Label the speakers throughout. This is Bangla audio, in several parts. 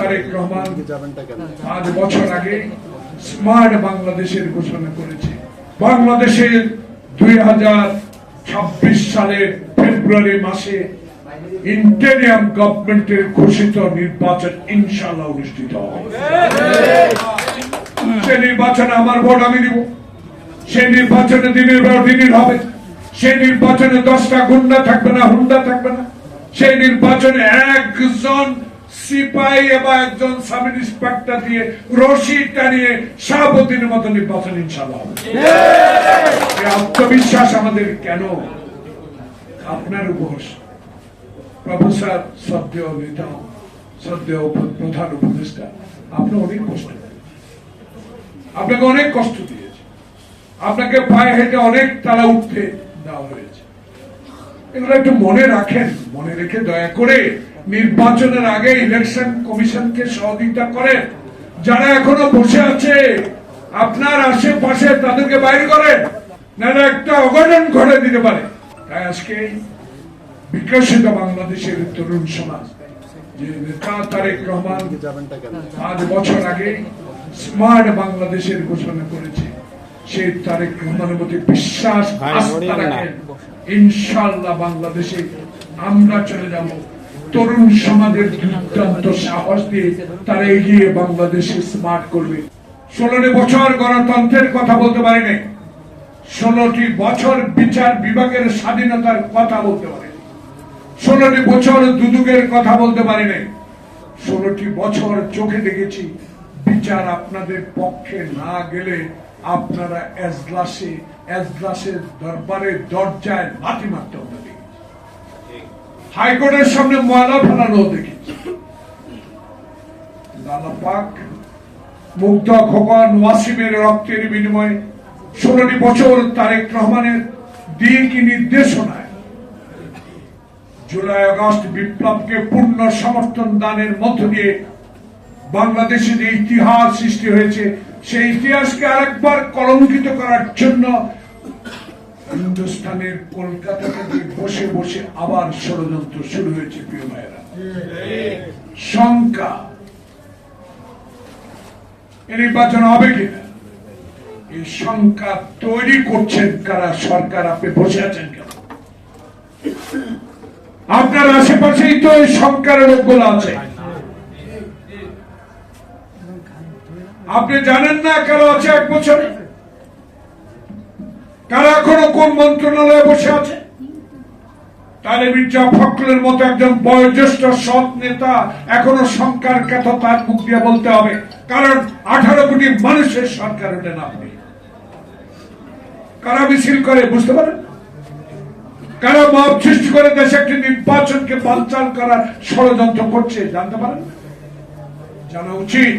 Speaker 1: তারেক রহমান পাঁচ বছর আগে স্মার্ট বাংলাদেশের ঘোষণা করেছে। বাংলাদেশের দুই হাজার ছাব্বিশ সালের ফেব্রুয়ারি মাসে ইন্টেরিয়াম গভর্নমেন্টের ঘোষিত নির্বাচন ইনশাল্লাহ অনুষ্ঠিত হবে। সে নির্বাচনে আমার ভোট আমি দিব। সে নির্বাচনে দিনের পর দিনের হবে। সেই নির্বাচনে দশটা গুন্ডা থাকবে না হুন্ডা থাকবে না। সেই নির্বাচনে একজন সিপাহী এবং একজন সাব ইন্সপেক্টর দিয়ে রশি টানিয়ে সভাপতির মতো নির্বাচন ইনশাল্লাহ আত্মবিশ্বাস আমাদের কেন? আপনার উপর প্রফেসর শ্রদ্ধেয় নেতা, শ্রদ্ধেয় প্রধান উপদেষ্টা, আপনি অনেক কষ্ট আপনাকে অনেক কষ্ট দিয়েছে। আপনাকে পায়ে হেঁটে অনেক তারা উঠতে দেওয়া হয়েছে। এগুলো একটু মনে রাখেন, মনে রেখে দয়া করে নির্বাচনের আগে ইলেকশন কমিশনকে সহযোগিতা করেন। যারা এখনও বসে আছে আপনার আশেপাশে তাদেরকে বাইর করেন। নাহলে একটা অঘটন ঘটে দিতে পারে। তাই আজকে বিকশিত বাংলাদেশের তরুণ সমাজ যে নেতা তারেক রহমান পাঁচ বছর আগে স্মার্ট বাংলাদেশের ঘোষণা করেছে সেই তারেক রহমানের প্রতি বিশ্বাস আস্থা রাখেন। ইনশাল্লাহ বাংলাদেশে আমরা চলে যাব। তরুণ সমাজের দুর্দান্ত সাহস দিয়ে তারা এগিয়ে বাংলাদেশে স্মার্ট করবে। ষোলোটি বছর গণতন্ত্রের কথা বলতে পারি নাই ষোলোটি বছর বিচার বিভাগের স্বাধীনতার কথা বলতে পারি ষোলোটি বছর দুদুকের কথা বলতে পারি নাই ষোলোটি বছর চোখে দেখেছি বিচার আপনাদের পক্ষে না গেলে আপনারা এজলাসে, এজলাসের দরবারে, দরজায় লাঠি মারতে দেখেছি হাইকোর্টের সামনে ময়লা ফেলানো দেখেছি। মুগ্ধ, খোকন, ওয়াসিমের রক্তের বিনিময়ে ষোলোটি বছর তারেক রহমানের দিয়ে কি নির্দেশনায়? জুলাই, আগস্ট বিপ্লবকে পূর্ণ সমর্থন দানের মধ্য দিয়ে বাংলাদেশে যে ইতিহাস সৃষ্টি হয়েছে, সেই ইতিহাসকে আরেকবার কলঙ্কিত করার জন্য হিন্দুস্তানের কলকাতা থেকে বসে বসে আবার ষড়যন্ত্র শুরু হয়েছে, প্রিয় ভাইয়েরা। শঙ্কা। এ নির্বাচন হবে কিনা? এই শঙ্কা তৈরি করছেন কারা? সরকার, আপনি বসে আছেন কেন? আপনার আশেপাশেই তো এই সংখ্যার লোকগুলো আছে। আপনি জানেন না কারও আছে এক বছরে? কারা এখনও কোন মন্ত্রণালয়ে বসে আছে? মির্জা মতো একজন বয়োজ্যেষ্ঠ সৎ নেতা এখনও তার মুখ দিয়ে বলতে হবে, কারণ আঠারো কোটি মানুষের সরকার আপনি কারা মিছিল করে, বুঝতে পারেন? কারা সৃষ্টি করে দেশে একটি নির্বাচনকে বানচাল করার ষড়যন্ত্র করছে, জানতে পারেন? জানা উচিত।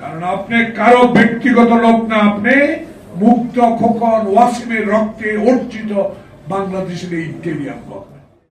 Speaker 1: কারণ আপনি কারও ব্যক্তিগত লোক না, আপনি মুক্ত খোকন ওয়াসিমের রক্তে অর্জিত বাংলাদেশের এই ইন্টেরিয়াম